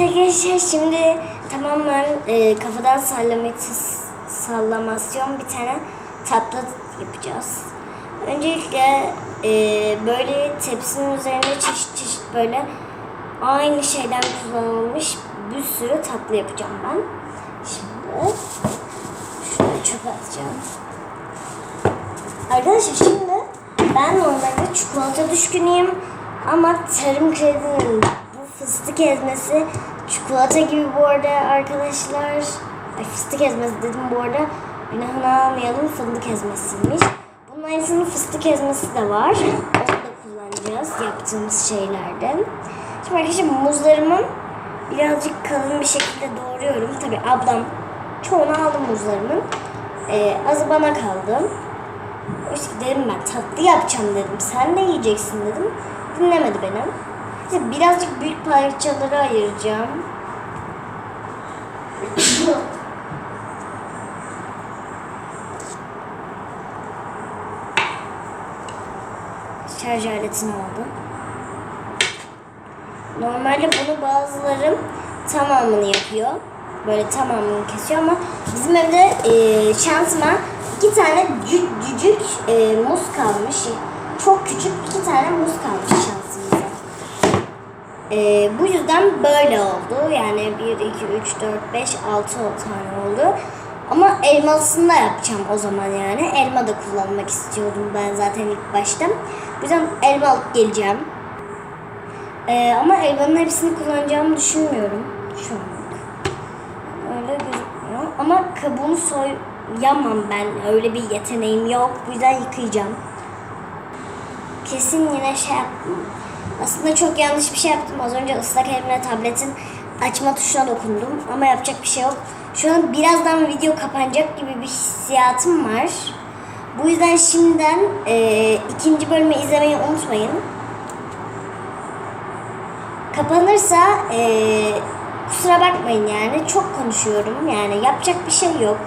Arkadaşlar şimdi tamamen e, kafadan sallamasyon bir tane tatlı yapacağız. Öncelikle e, böyle tepsinin üzerine çeşit çeşit böyle aynı şeyden kullanılmış bir sürü tatlı yapacağım ben. Şimdi şunu çöpe atacağım. Arkadaşlar şimdi ben normalde çikolata düşkünüyüm ama Tarım Kredi'nin fıstık ezmesi çikolata gibi bu arada arkadaşlar. Ay fıstık ezmesi dedim bu arada. Günahını almayalım fındık ezmesiymiş. Bunun aynısının fıstık ezmesi de var. Onu da kullanacağız yaptığımız şeylerden. Şimdi arkadaşlar muzlarımı birazcık kalın bir şekilde doğruyorum. Tabi ablam çoğunu aldı muzlarımın. Ee, azı bana kaldı. İşte dedim ben tatlı yapacağım dedim. Sen ne yiyeceksin dedim. Dinlemedi beni. İşte birazcık büyük parçalara ayıracağım. Şarj aletini aldı. Normalde bunu bazıları tamamını yapıyor. Böyle tamamını kesiyor ama bizim evde e, şansıma iki tane cüc, cücük e, muz kalmış. Çok küçük iki tane muz kalmış şansımıza. E, bu yüzden böyle oldu. Yani 1, 2, 3, 4, 5, 6 tane oldu. Ama elmalısını da yapacağım o zaman yani. Elma da kullanmak istiyordum ben zaten ilk başta. Bu yüzden elma alıp geleceğim. Ee, ama elmanın hepsini kullanacağımı düşünmüyorum şu anlık. Öyle gözükmüyor. Ama kabuğunu soyamam ben. Öyle bir yeteneğim yok. Bu yüzden yıkayacağım. Kesin yine şey yaptım. Aslında çok yanlış bir şey yaptım. Az önce ıslak elimle tabletin açma tuşuna dokundum. Ama yapacak bir şey yok. Şu an birazdan video kapanacak gibi bir hissiyatım var. Bu yüzden şimdiden e, ikinci bölümü izlemeyi unutmayın. Kapanırsa e, kusura bakmayın yani çok konuşuyorum yani yapacak bir şey yok.